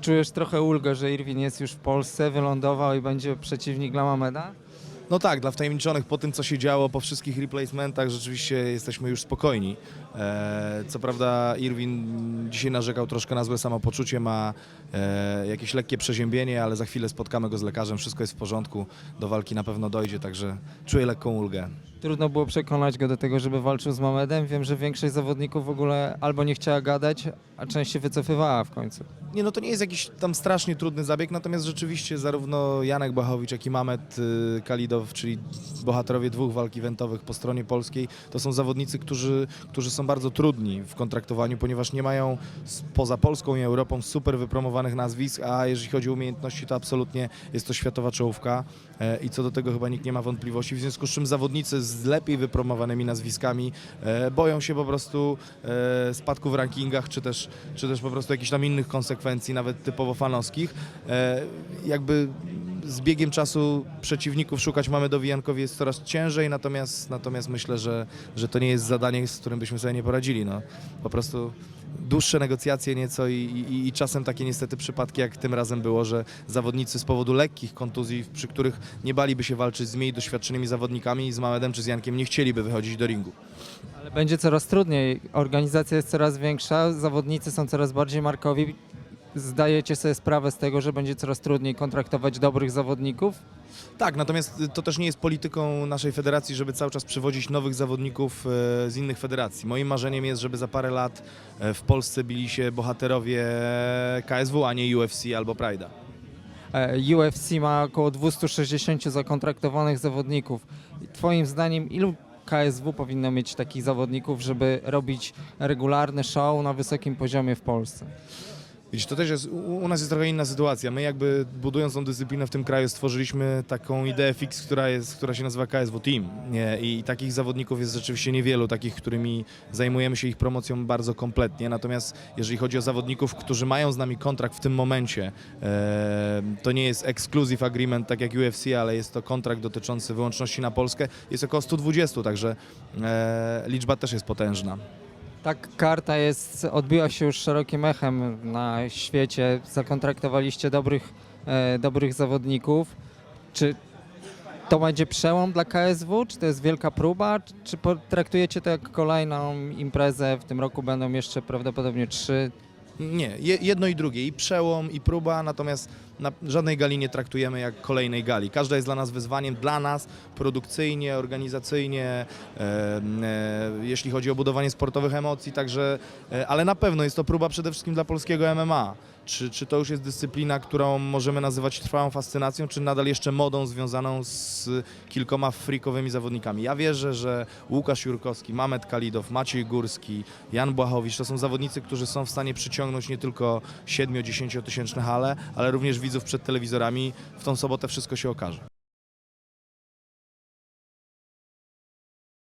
Czujesz trochę ulgę, że Irwin jest już w Polsce, wylądował i będzie przeciwnik dla Mameda? No tak, dla wtajemniczonych po tym, co się działo, po wszystkich replacementach, rzeczywiście jesteśmy już spokojni. E, co prawda Irwin dzisiaj narzekał troszkę na złe samopoczucie, ma e, jakieś lekkie przeziębienie, ale za chwilę spotkamy go z lekarzem, wszystko jest w porządku, do walki na pewno dojdzie, także czuję lekką ulgę. Trudno było przekonać go do tego, żeby walczył z Mamedem. Wiem, że większość zawodników w ogóle albo nie chciała gadać, a część się wycofywała w końcu. Nie, no to nie jest jakiś tam strasznie trudny zabieg, natomiast rzeczywiście zarówno Janek Bachowicz, jak i Mamet y, Kalidow, czyli bohaterowie dwóch walk eventowych po stronie polskiej, to są zawodnicy, którzy, którzy są bardzo trudni w kontraktowaniu, ponieważ nie mają poza Polską i Europą super wypromowanych nazwisk, a jeżeli chodzi o umiejętności, to absolutnie jest to światowa czołówka e, i co do tego chyba nikt nie ma wątpliwości, w związku z czym zawodnicy z lepiej wypromowanymi nazwiskami e, boją się po prostu e, spadku w rankingach, czy też, czy też po prostu jakichś tam innych konsekwencji, nawet typowo fanowskich. E, jakby z biegiem czasu przeciwników szukać mamy do Wijankowi jest coraz ciężej, natomiast, natomiast myślę, że, że to nie jest zadanie, z którym byśmy sobie nie poradzili. No. Po prostu dłuższe negocjacje nieco i, i, i czasem takie niestety przypadki, jak tym razem było, że zawodnicy z powodu lekkich kontuzji, przy których nie baliby się walczyć z mniej doświadczonymi zawodnikami, z Mamedem czy z Jankiem, nie chcieliby wychodzić do ringu. Ale będzie coraz trudniej. Organizacja jest coraz większa, zawodnicy są coraz bardziej markowi. Zdajecie sobie sprawę z tego, że będzie coraz trudniej kontraktować dobrych zawodników? Tak, natomiast to też nie jest polityką naszej federacji, żeby cały czas przywozić nowych zawodników e, z innych federacji. Moim marzeniem jest, żeby za parę lat e, w Polsce bili się bohaterowie KSW, a nie UFC albo Pride'a. E, UFC ma około 260 zakontraktowanych zawodników. Twoim zdaniem ilu KSW powinno mieć takich zawodników, żeby robić regularny show na wysokim poziomie w Polsce? Widzisz, to też jest, u, nas jest trochę inna sytuacja. My jakby budując tą dyscyplinę w tym kraju stworzyliśmy taką ideę fix, która, jest, która się nazywa KSW Team. Nie? I takich zawodników jest rzeczywiście niewielu, takich, którymi zajmujemy się ich promocją bardzo kompletnie. Natomiast jeżeli chodzi o zawodników, którzy mają z nami kontrakt w tym momencie, e, to nie jest exclusive agreement tak jak UFC, ale jest to kontrakt dotyczący wyłączności na Polskę. Jest około 120, także e, liczba też jest potężna. Tak, karta jest, odbiła się już szerokim echem na świecie. Zakontraktowaliście dobrych, e, dobrych zawodników. Czy to będzie przełom dla KSW? Czy to jest wielka próba? Czy- Czy potraktujecie to jak kolejną imprezę? W tym roku będą jeszcze prawdopodobnie trzy. Nie, je, jedno i drugie, i przełom, i próba, natomiast na żadnej gali nie traktujemy jak kolejnej gali. Każda jest dla nas wyzwaniem, dla nas produkcyjnie, organizacyjnie, e, e, jeśli chodzi o budowanie sportowych emocji, także, e, ale na pewno jest to próba przede wszystkim dla polskiego MMA. Czy, czy to już jest dyscyplina, którą możemy nazywać trwałą fascynacją, czy nadal jeszcze modą związaną z kilkoma freakowymi zawodnikami? Ja wierzę, że Łukasz Jurkowski, Mamet Kalidow, Maciej Górski, Jan Błachowicz to są zawodnicy, którzy są w stanie przyciągnąć nie tylko 7-10 tysięczne hale, ale również widzów przed telewizorami. W tą sobotę wszystko się okaże.